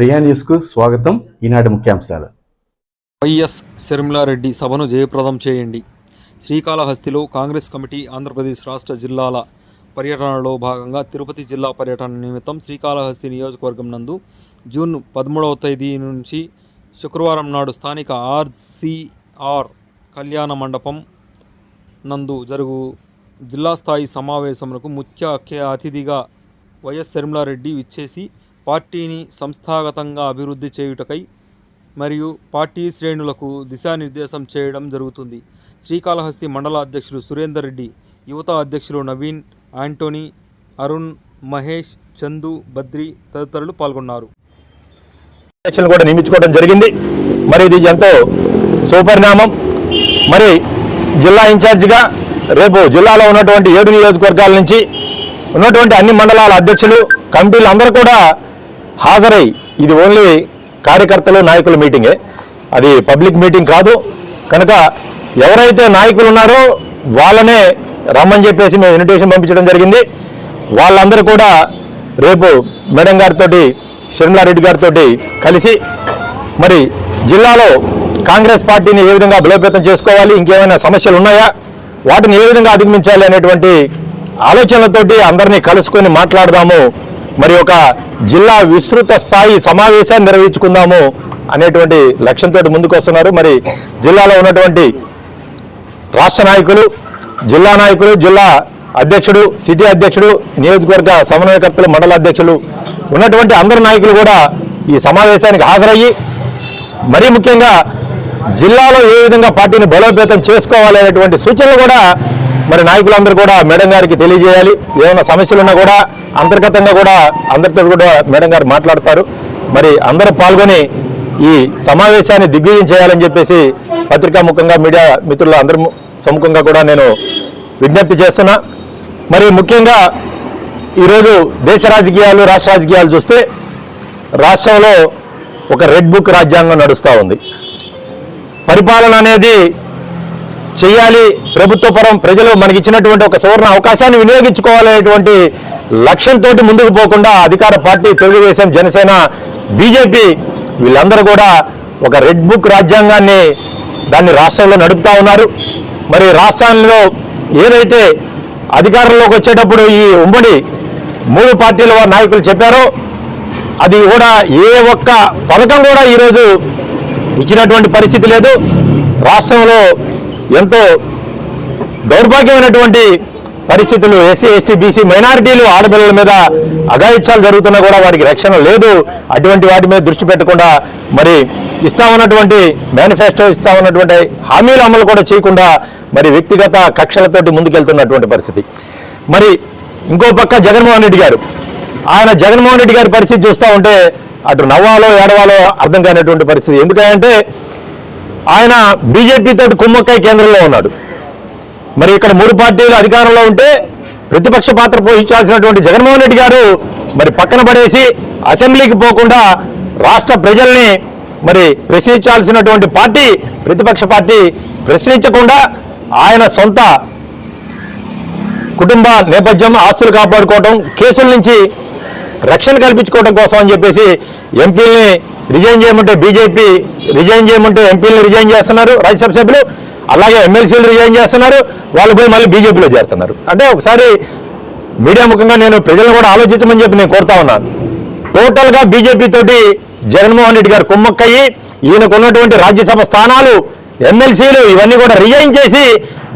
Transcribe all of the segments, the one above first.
ప్రియా న్యూస్కు స్వాగతం. ఈనాటి ముఖ్యాంశాలు. వైఎస్ శర్మిలారెడ్డి సభను జయప్రదం చేయండి. శ్రీకాళహస్తిలో కాంగ్రెస్ కమిటీ ఆంధ్రప్రదేశ్ రాష్ట్ర జిల్లాల పర్యటనలో భాగంగా తిరుపతి జిల్లా పర్యటన నిమిత్తం శ్రీకాళహస్తి నియోజకవర్గం నందు జూన్ పదమూడవ తేదీ నుంచి శుక్రవారం నాడు స్థానిక ఆర్సీఆర్ కళ్యాణ మండపం నందు జరుగు జిల్లా స్థాయి సమావేశములకు ముఖ్య అతిథిగా వైఎస్ శర్మిలారెడ్డి విచ్చేసి పార్టీని సంస్థాగతంగా అభివృద్ధి చేయుటకై మరియు పార్టీ శ్రేణులకు దిశానిర్దేశం చేయడం జరుగుతుంది. శ్రీకాళహస్తి మండల అధ్యక్షులు సురేందర్ రెడ్డి యువత అధ్యక్షులు నవీన్ యాంటోనీ అరుణ్ మహేష్ చందు బద్రి తదితరులు పాల్గొన్నారు. అధ్యక్షులను కూడా నియమించుకోవడం జరిగింది. మరి ఇది ఎంతో సుపరిణామం. మరి జిల్లా ఇన్ఛార్జిగా రేపు జిల్లాలో ఉన్నటువంటి ఏడు నియోజకవర్గాల నుంచి ఉన్నటువంటి అన్ని మండలాల అధ్యక్షులు కమిటీలు అందరూ కూడా హాజరై ఇది ఓన్లీ కార్యకర్తలు నాయకుల మీటింగే. అది పబ్లిక్ మీటింగ్ కాదు. కనుక ఎవరైతే నాయకులు ఉన్నారో వాళ్ళనే రమ్మని చెప్పేసి మేము ఇన్విటేషన్ పంపించడం జరిగింది. వాళ్ళందరూ కూడా రేపు మేడం గారితో షర్మిలారెడ్డి గారితో కలిసి మరి జిల్లాలో కాంగ్రెస్ పార్టీని ఏ విధంగా బలోపేతం చేసుకోవాలి ఇంకేమైనా సమస్యలు ఉన్నాయా? వాటిని ఏ విధంగా అధిగమించాలి అనేటువంటి ఆలోచనలతోటి అందరినీ కలుసుకొని మాట్లాడదాము మరి ఒక జిల్లా విస్తృత స్థాయి సమావేశాన్ని నిర్వహించుకుందాము అనేటువంటి లక్ష్యంతో ముందుకు వస్తున్నారు. మరి జిల్లాలో ఉన్నటువంటి రాష్ట్ర నాయకులు జిల్లా నాయకులు జిల్లా అధ్యక్షుడు సిటీ అధ్యక్షుడు నియోజకవర్గ సమన్వయకర్తలు మండల అధ్యక్షులు ఉన్నటువంటి అందరు నాయకులు కూడా ఈ సమావేశానికి హాజరయ్యి మరీ ముఖ్యంగా జిల్లాలో ఏ విధంగా పార్టీని బలోపేతం చేసుకోవాలి అనేటువంటి సూచనలు కూడా మరి నాయకులందరూ కూడా మేడం గారికి తెలియజేయాలి. ఏమైనా సమస్యలు ఉన్నా కూడా అంతర్గతంగా కూడా అందరితో కూడా మేడం గారు మాట్లాడతారు. మరి అందరూ పాల్గొని ఈ సమావేశాన్ని దిగ్విజయం చేయాలని చెప్పేసి పత్రికా ముఖంగా మీడియా మిత్రుల అందరి సముఖంగా కూడా నేను విజ్ఞప్తి చేస్తున్నా. మరి ముఖ్యంగా ఈరోజు దేశ రాజకీయాలు రాష్ట్ర రాజకీయాలు చూస్తే రాష్ట్రంలో ఒక రెడ్ బుక్ రాజ్యాంగం నడుస్తూ ఉంది. పరిపాలన అనేది చేయాలి. ప్రభుత్వ పరం ప్రజలు మనకిచ్చినటువంటి ఒక సువర్ణ అవకాశాన్ని వినియోగించుకోవాలనేటువంటి లక్ష్యంతో ముందుకు పోకుండా అధికార పార్టీ తెలుగుదేశం జనసేన బీజేపీ వీళ్ళందరూ కూడా ఒక రెడ్ బుక్ రాజ్యాంగాన్ని దాన్ని రాష్ట్రంలో నడుపుతా ఉన్నారు. మరి రాష్ట్రాల్లో ఏదైతే అధికారంలోకి వచ్చేటప్పుడు ఈ ఉమ్మడి మూడు పార్టీల వారి నాయకులు చెప్పారో అది కూడా ఏ ఒక్క పథకం కూడా ఈరోజు ఇచ్చినటువంటి పరిస్థితి లేదు. రాష్ట్రంలో ఎంతో దౌర్భాగ్యమైనటువంటి పరిస్థితులు ఎస్సీ ఎస్సీ బీసీ మైనారిటీలు ఆడపిల్లల మీద అఘాయిత్యాలు జరుగుతున్నా కూడా వారికి రక్షణ లేదు. అటువంటి వాటి మీద దృష్టి పెట్టకుండా మరి ఇస్తా ఉన్నటువంటి మేనిఫెస్టో ఇస్తా ఉన్నటువంటి హామీల అమలు కూడా చేయకుండా మరి వ్యక్తిగత కక్షలతోటి ముందుకెళ్తున్నటువంటి పరిస్థితి. మరి ఇంకో పక్క జగన్మోహన్ రెడ్డి గారు. ఆయన జగన్మోహన్ రెడ్డి గారి పరిస్థితి చూస్తూ ఉంటే అటు నవ్వాలో ఏడవాలో అర్థం కానటువంటి పరిస్థితి. ఎందుకంటే ఆయన బీజేపీ తోటి కుమ్మక్కై కేంద్రంలో ఉన్నాడు. మరి ఇక్కడ మూడు పార్టీలు అధికారంలో ఉంటే ప్రతిపక్ష పాత్ర పోషించాల్సినటువంటి జగన్మోహన్ రెడ్డి గారు మరి పక్కన పడేసి అసెంబ్లీకి పోకుండా రాష్ట్ర ప్రజల్ని మరి ప్రశ్నించాల్సినటువంటి పార్టీ ప్రతిపక్ష పార్టీ ప్రశ్నించకుండా ఆయన సొంత కుటుంబ నేపథ్యం ఆస్తులు కాపాడుకోవడం కేసుల నుంచి రక్షణ కల్పించుకోవడం కోసం అని చెప్పేసి ఎంపీల్ని రిజైన్ చేయమంటే బీజేపీ రిజైన్ చేయమంటే ఎంపీలను రిజైన్ చేస్తున్నారు రాజ్యసభ సభ్యులు అలాగే ఎమ్మెల్సీలు రిజైన్ చేస్తున్నారు వాళ్ళు పోయి మళ్ళీ బీజేపీలో చేరుతున్నారు. అంటే ఒకసారి మీడియా ముఖంగా నేను ప్రజలను కూడా ఆలోచించమని చెప్పి నేను కోరుతా ఉన్నాను. టోటల్గా బీజేపీ తోటి జగన్మోహన్ రెడ్డి గారు కుమ్మక్కయ్యి ఈయనకు ఉన్నటువంటి రాజ్యసభ స్థానాలు ఎమ్మెల్సీలు ఇవన్నీ కూడా రిజైన్ చేసి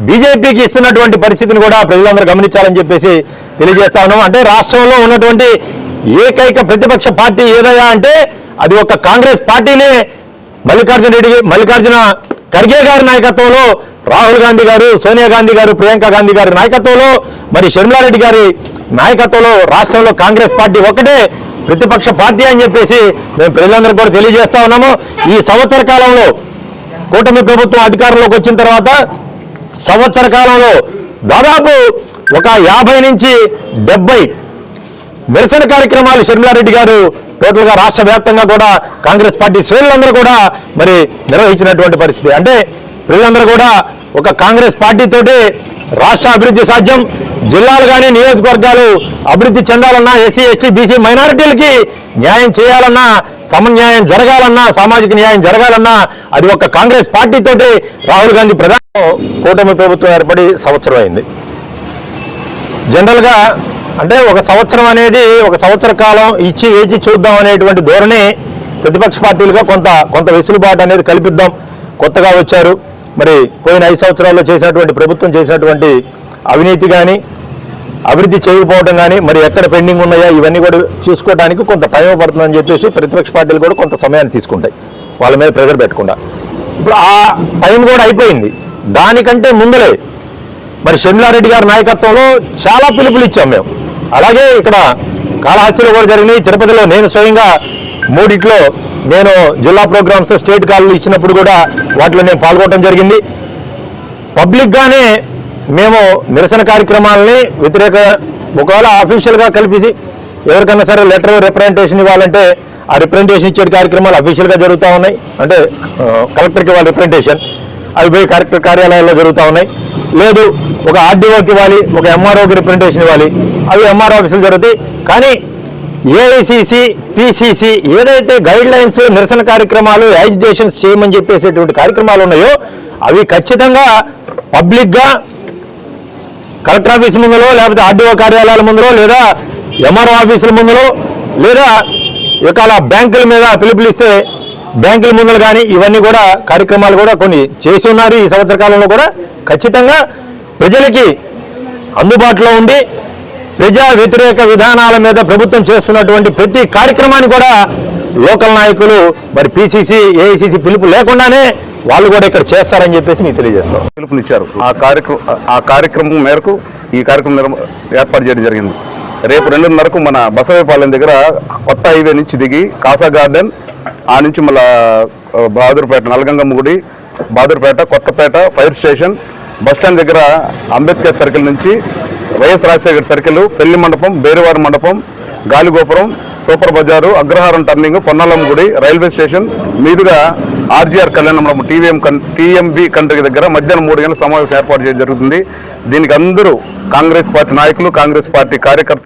బీజేపీకి ఇస్తున్నటువంటి పరిస్థితిని కూడా ప్రజలందరూ గమనించాలని చెప్పేసి తెలియజేస్తా ఉన్నాం. అంటే రాష్ట్రంలో ఉన్నటువంటి ఏకైక ప్రతిపక్ష పార్టీ ఏదయా అంటే అది ఒక కాంగ్రెస్ పార్టీనే మల్లికార్జున రెడ్డి మల్లికార్జున ఖర్గే గారి నాయకత్వంలో రాహుల్ గాంధీ గారు సోనియా గాంధీ గారు ప్రియాంక గాంధీ గారి నాయకత్వంలో మరి షర్మిలారెడ్డి గారి నాయకత్వంలో రాష్ట్రంలో కాంగ్రెస్ పార్టీ ఒకటే ప్రతిపక్ష పార్టీ అని చెప్పేసి మేము ప్రజలందరూ కూడా తెలియజేస్తా ఉన్నాము. ఈ సంవత్సర కాలంలో కూటమి ప్రభుత్వం అధికారంలోకి వచ్చిన తర్వాత సంవత్సర కాలంలో దాదాపు ఒక యాభై నుంచి డెబ్బై నిరసన కార్యక్రమాలు షర్మిలారెడ్డి గారు టోటల్గా రాష్ట్ర వ్యాప్తంగా కూడా కాంగ్రెస్ పార్టీ శ్రేణులందరూ కూడా మరి నిర్వహించినటువంటి పరిస్థితి. అంటే ప్రజలందరూ కూడా ఒక కాంగ్రెస్ పార్టీతోటి రాష్ట్ర అభివృద్ధి సాధ్యం. జిల్లాలు కానీ నియోజకవర్గాలు అభివృద్ధి చెందాలన్నా ఎస్సీ ఎస్టీ బీసీ మైనారిటీలకి న్యాయం చేయాలన్నా సమన్యాయం జరగాలన్నా సామాజిక న్యాయం జరగాలన్నా అది ఒక కాంగ్రెస్ పార్టీతోటి రాహుల్ గాంధీ ప్రధాన కూటమి ప్రభుత్వం ఏర్పడి సంవత్సరం అయింది. జనరల్గా అంటే ఒక సంవత్సరం అనేది ఒక సంవత్సర కాలం ఇచ్చి వేచి చూద్దాం అనేటువంటి ధోరణి ప్రతిపక్ష పార్టీలుగా కొంత కొంత వెసులుబాటు అనేది కల్పిద్దాం. కొత్తగా వచ్చారు. మరి పోయిన ఐదు సంవత్సరాల్లో చేసినటువంటి ప్రభుత్వం చేసినటువంటి అవినీతి కానీ అభివృద్ధి చేయకపోవడం కానీ మరి ఎక్కడ పెండింగ్ ఉన్నాయా ఇవన్నీ కూడా చూసుకోవడానికి కొంత టైం పడుతుందని చెప్పేసి ప్రతిపక్ష పార్టీలు కూడా కొంత సమయాన్ని తీసుకుంటాయి. వాళ్ళ మీద ప్రెజర్ పెట్టకుండా. ఇప్పుడు ఆ టైం కూడా అయిపోయింది. దానికంటే ముందలే మరి షమిలారెడ్డి గారి నాయకత్వంలో చాలా పిలుపులు ఇచ్చాం మేము. అలాగే ఇక్కడ కాళహస్తిలో కూడా జరిగినాయి. తిరుపతిలో నేను స్వయంగా మూడిట్లో నేను జిల్లా ప్రోగ్రామ్స్ స్టేట్ కాళ్ళు ఇచ్చినప్పుడు కూడా వాటిలో నేను పాల్గొనడం జరిగింది. పబ్లిక్గానే మేము నిరసన కార్యక్రమాలని వ్యతిరేక ఒకవేళ అఫీషియల్గా కలిపి ఎవరికైనా సరే లెటర్ రిప్రజెంటేషన్ ఇవ్వాలంటే ఆ రిప్రజెంటేషన్ ఇచ్చే కార్యక్రమాలు అఫీషియల్గా జరుగుతూ ఉన్నాయి. అంటే కలెక్టర్కి ఇవ్వాలి రిప్రజెంటేషన్. అవి పోయి కలెక్టర్ కార్యాలయాల్లో జరుగుతూ ఉన్నాయి. లేదు ఒక ఆర్డీఓకి ఇవ్వాలి ఒక ఎంఆర్ఓకి రిప్రజెంటేషన్ ఇవ్వాలి. అవి ఎంఆర్ఓ ఆఫీసులు జరుగుతాయి. కానీ ఏఐసిసి పిసిసి ఏదైతే గైడ్ లైన్స్ నిరసన కార్యక్రమాలు యాజిటేషన్స్ చేయమని చెప్పేసేటువంటి కార్యక్రమాలు ఉన్నాయో అవి ఖచ్చితంగా పబ్లిక్గా కలెక్టర్ ఆఫీస్ ముందులో లేకపోతే ఆర్డీఓ కార్యాలయాల ముందులో లేదా ఎంఆర్ఓ ఆఫీసుల ముందులో లేదా ఇకాల బ్యాంకుల మీద పిలుపులు ఇస్తే బ్యాంకుల ముందులు కానీ ఇవన్నీ కూడా కార్యక్రమాలు కూడా కొన్ని చేసి ఉన్నారు ఈ సంవత్సర కాలంలో కూడా. ఖచ్చితంగా ప్రజలకి అందుబాటులో ఉండి ప్రజా వ్యతిరేక విధానాల మీద ప్రభుత్వం చేస్తున్నటువంటి ప్రతి కార్యక్రమాన్ని కూడా లోకల్ నాయకులు మరి పిసిసి ఏఐసిసి పిలుపు లేకుండానే వాళ్ళు కూడా ఇక్కడ చేస్తారని చెప్పేసి మీకు తెలియజేస్తాం. పిలుపునిచ్చారు. ఆ కార్యక్రమం ఆ కార్యక్రమం మేరకు ఈ కార్యక్రమం ఏర్పాటు చేయడం జరిగింది. రేపు రెండున్నరకు మన బసవేపాలెం దగ్గర కొత్త హైవే నుంచి దిగి కాసా గార్డెన్ ఆ నుంచి మళ్ళీ బహదూర్పేట నల్గంగమ్మ గుడి Bahadurpet Kothapet fire station bus stand దగ్గర అంబేద్కర్ సర్కిల్ నుంచి వైఎస్ రాజశేఖర్ సర్కిల్ పెళ్ళి మండపం బేరువారి మండపం గాలిగోపురం సూపర్ బజారు అగ్రహారం టర్నింగ్ పొన్నాలం గుడి రైల్వే స్టేషన్ మీదుగా ఆర్జీఆర్ కళ్యాణ మండపం టీవీఎం కన్ టీఎంబి కంట్రీ దగ్గర మధ్యాహ్నం మూడు గంటల సమావేశం ఏర్పాటు చేయడం జరుగుతుంది. దీనికి అందరూ కాంగ్రెస్ పార్టీ నాయకులు కాంగ్రెస్ పార్టీ కార్యకర్తలు